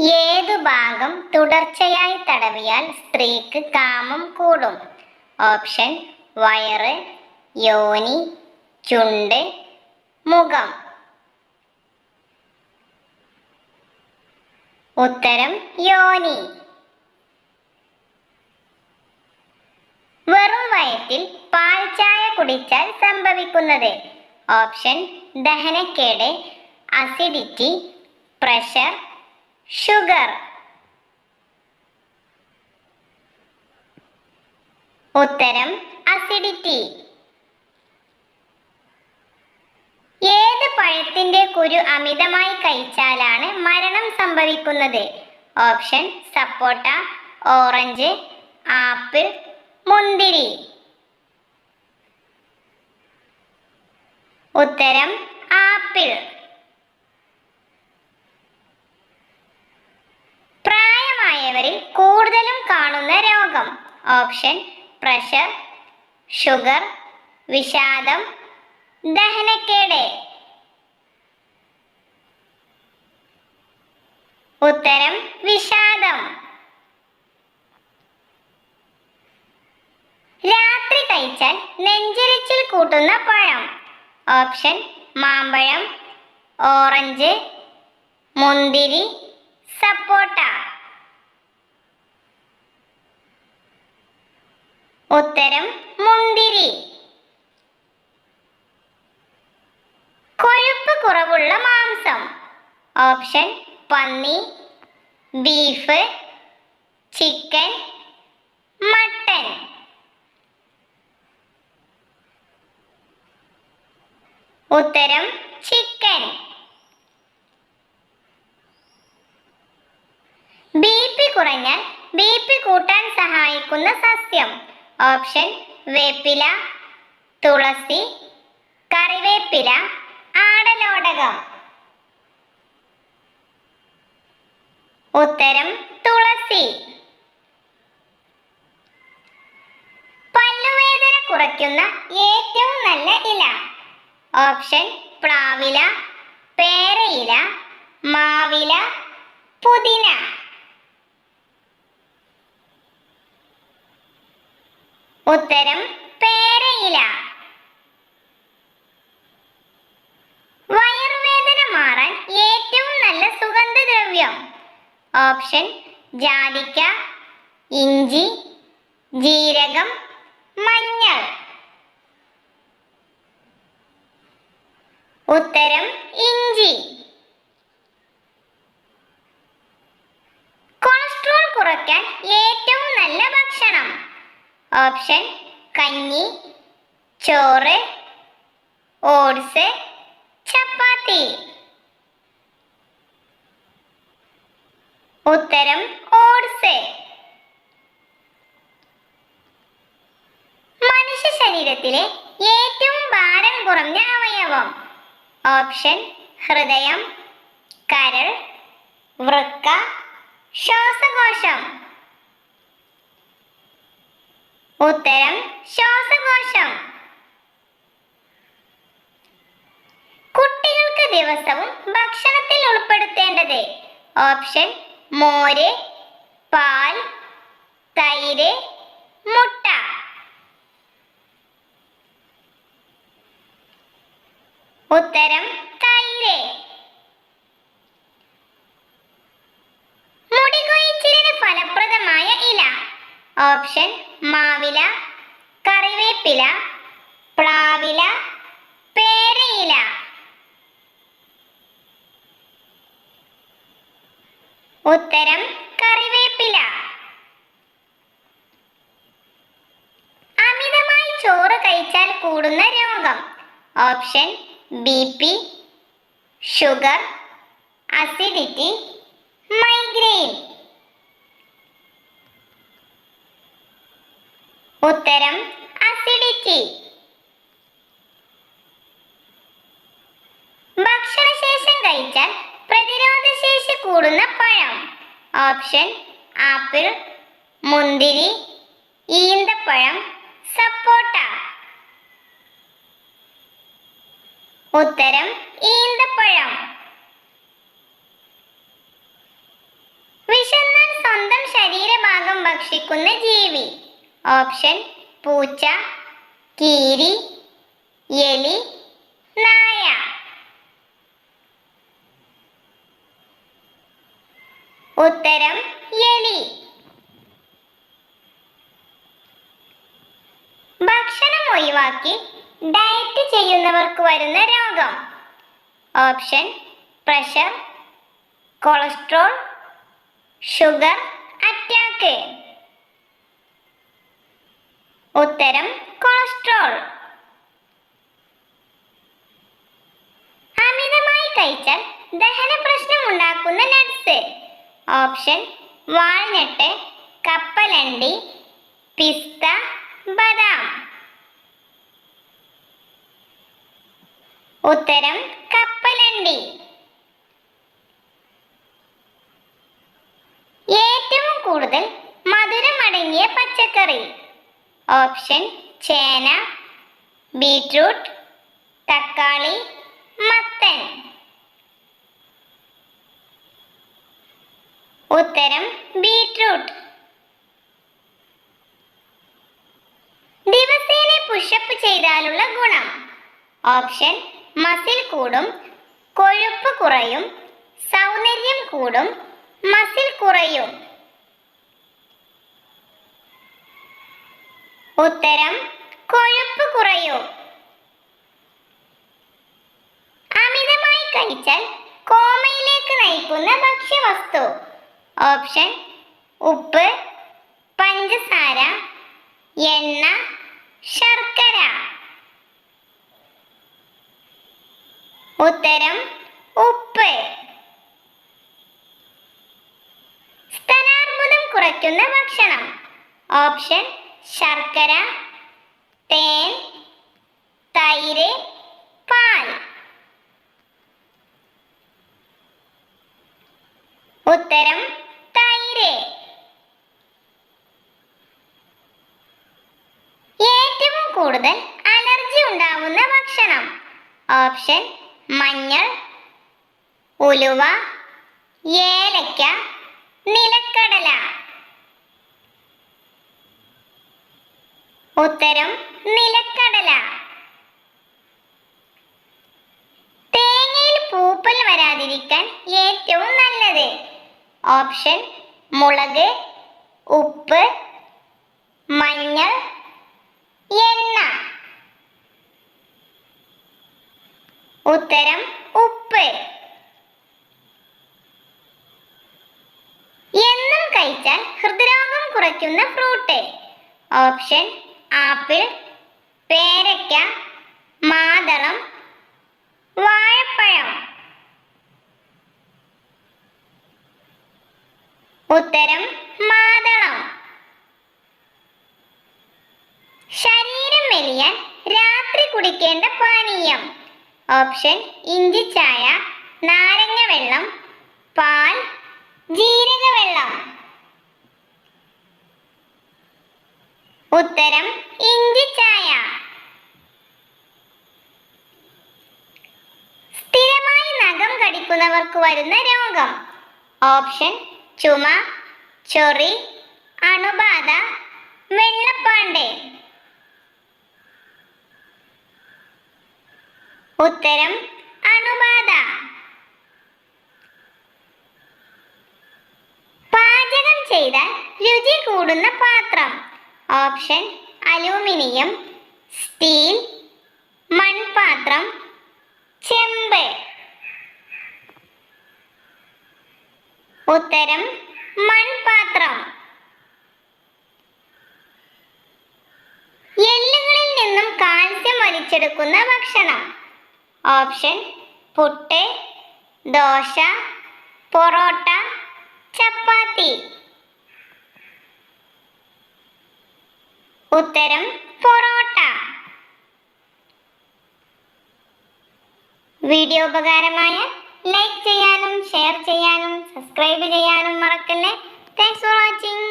ഏതു ഭാഗം തുടർച്ചയായി തടവിയാൽ സ്ത്രീക്ക് കാമം കൂടും. ഓപ്ഷൻ വയറ് യോനി ചുണ്ട് മുഖം. ഉത്തരം യോനി. വെറും വയറ്റിൽ പാൽച്ചായ ചായ കുടിച്ചാൽ സംഭവിക്കുന്നത്. ഓപ്ഷൻ ദഹനക്കേട് അസിഡിറ്റി പ്രഷർ ഷുഗർ ഉത്തരം അസിഡിറ്റി ഏത് പഴത്തിന്റെ കുരു അമിതമായി കഴിച്ചാലാണ് മരണം സംഭവിക്കുന്നത്? ഓപ്ഷൻ സപ്പോട്ട ഓറഞ്ച് ആപ്പിൾ മുന്തിരി. ഉത്തരം ആപ്പിൾ. പ്രായമായവരിൽ കൂടുതലും കാണുന്ന രോഗം. ഓപ്ഷൻ പ്രഷർ ഷുഗർ വിഷാദം ദഹനക്കേട്. ഉത്തരം വിഷാദം. രാത്രി കഴിച്ചാൽ നെഞ്ചരിച്ചിൽ കൂട്ടുന്ന പഴം. ഓപ്ഷൻ മാമ്പഴം ഓറഞ്ച് മുന്തിരി സപ്പോട്ട. ഉത്തരം മുന്തിരി. കൊഴുപ്പ് കുറവുള്ള മാംസം. ഓപ്ഷൻ പന്നി ബീഫ് ചിക്കൻ മട്ടൻ. ഉത്തരം ചിക്കൻ. ബി പി കുറഞ്ഞാൽ ബി പി കൂട്ടാൻ സഹായിക്കുന്ന സസ്യം. ഓപ്ഷൻ വേപ്പില തുളസി കറിവേപ്പില ആടലോടകം. ഉത്തരം തുളസി. പല്ലുവേദന കുറയ്ക്കുന്ന ഏറ്റവും നല്ല ഇല. ഓപ്ഷൻ പ്ലാവില പേരയില മാവില പുതിന. ഉത്തരം പേരയില. വയറുവേദന മാറാൻ ഏറ്റവും നല്ല സുഗന്ധദ്രവ്യം. ഓപ്ഷൻ ജാതിക്ക ഇഞ്ചി ജീരകം മഞ്ഞൾ. ഉത്തരം ഇഞ്ചി. കൊളസ്ട്രോൾ കുറയ്ക്കാൻ ഏറ്റവും ഓപ്ഷൻ കഞ്ഞി ചോറ് ഓട്സ് ചപ്പാത്തി. ഉത്തരം ഓട്സ്. മനുഷ്യ ശരീരത്തിലെ ഏറ്റവും ഭാരം കുറഞ്ഞ അവയവം. ഓപ്ഷൻ ഹൃദയം കരൾ വൃക്ക ശ്വാസകോശം. ഉത്തരം ശ്വാസകോശം. കുട്ടികൾക്ക് ദിവസവും ഭക്ഷണത്തിൽ ഉൾപ്പെടുത്തേണ്ടത് ഓപ്ഷൻ മോര് പാൽ തൈര് മുട്ട. ഉത്തരം തൈര്. മുടി കൊഴിച്ചിലിന് ഫലപ്രദമായ ഇല. ഓപ്ഷൻ മാവില കറിവേപ്പില പ്ലാവില പേരയില. ഉത്തരം കറിവേപ്പില. അമിതമായി ചോറ് കഴിച്ചാൽ കൂടുന്ന രോഗം. Option B P sugar acidity migraine. ഉത്തരം അസിഡിറ്റി ഭക്ഷണശേഷം കഴിച്ചാൽ പ്രതിരോധ ശേഷി കൂടുന്ന പഴം. ഓപ്ഷൻ ആപ്പിൾ മുന്തിരി ഈന്തപ്പഴം സപ്പോട്ട. ഉത്തരം ഈന്തപ്പഴം. വിശന്നാൽ സ്വന്തം ശരീരഭാഗം ഭക്ഷിക്കുന്ന ജീവി. ഓപ്ഷൻ പൂച്ച കീരി എലി നായ. ഉത്തരം എലി. ഭക്ഷണം ഒഴിവാക്കി ഡയറ്റ് ചെയ്യുന്നവർക്ക് വരുന്ന രോഗം. Option pressure cholesterol sugar attack. ഉത്തരം കൊളസ്ട്രോൾ. അമിതമായി കഴിച്ചാൽ ദഹന പ്രശ്നം ഉണ്ടാക്കുന്ന നട്സ് ഓപ്ഷൻ വാൾനട്ട് കപ്പലണ്ടി പിസ്ത ബദാം. ഉത്തരം കപ്പലണ്ടി. ഏറ്റവും കൂടുതൽ മധുരമടങ്ങിയ പച്ചക്കറി. ഓപ്ഷൻ ചേന ബീറ്റ്റൂട്ട് തക്കാളി മത്തൻ. ഉത്തരം ബീറ്റ്റൂട്ട്. ദിവസേന പുഷപ്പ് ചെയ്താലുള്ള ഗുണം. ഓപ്ഷൻ മസിൽ കൂടും കൊഴുപ്പ് കുറയും സൗന്ദര്യം കൂടും മസിൽ കുറയും. ഉത്തരം കൊഴുപ്പ് കുറയൂ. അമിതമായി കഴിച്ചാൽ കോമയിലേക്ക് നയിക്കുന്ന ഭക്ഷ്യവസ്തു. ഓപ്ഷൻ ഉപ്പ് പഞ്ചസാര എണ്ണ ശർക്കര. ഉത്തരം ഉപ്പ്. സ്തനാർബുദം കുറയ്ക്കുന്ന ഭക്ഷണം. ഓപ്ഷൻ ശർക്കര തേൻ തൈര് പാൽ. ഉത്തരം തൈര്. ഏറ്റവും കൂടുതൽ അലർജി ഉണ്ടാവുന്ന ഭക്ഷണം. ഓപ്ഷൻ മഞ്ഞൾ ഉലുവ ഏലക്ക നിലക്കടല. ഉത്തരം നിലക്കടല. തേങ്ങയിൽ പൂപ്പൽ വരാതിരിക്കാൻ ഏറ്റവും നല്ലത് ഓപ്ഷൻ മുളക് ഉപ്പ് മഞ്ഞൾ എണ്ണ. ഉത്തരം ഉപ്പ്. എന്നും കഴിച്ചാൽ ഹൃദ്രോഗം കുറയ്ക്കുന്ന ഫ്രൂട്ട് ഓപ്ഷൻ ആപ്പിൾ പേരയ്ക്ക മാതളം വാഴപ്പഴം. ഉത്തരം മാതളം. ശരീരം മെലിയാൻ രാത്രി കുടിക്കേണ്ട പാനീയം. ഓപ്ഷൻ ഇഞ്ചി ചായ നാരങ്ങ വെള്ളം പാൽ ജീരക ഉത്തരം ഇഞ്ചി ചായ. സ്ഥിരമായി നഖം കടിക്കുന്നവർക്ക് വരുന്ന രോഗം. ഓപ്ഷൻ ചുമ ചൊറി അണുബാധ വെള്ളപ്പാണ്ട് ഉത്തരം അണുബാധ. പാചകം ചെയ്താൽ രുചി കൂടുന്ന പാത്രം. ഓപ്ഷൻ അലൂമിനിയം സ്റ്റീൽ മൺപാത്രം ചെമ്പ്. ഉത്തരം മൺപാത്രം. എല്ലുകളിൽ നിന്നും കാൽസ്യം വലിച്ചെടുക്കുന്ന ഭക്ഷണം. ഓപ്ഷൻ പുട്ട് ദോശ പൊറോട്ട ചപ്പാത്തി ഉത്തരം പൊറോട്ട. വീഡിയോ ഉപകാരമായ ലൈക്ക് ചെയ്യാനും ഷെയർ ചെയ്യാനും സബ്സ്ക്രൈബ് ചെയ്യാനും മറക്കല്ലേ. Thanks for watching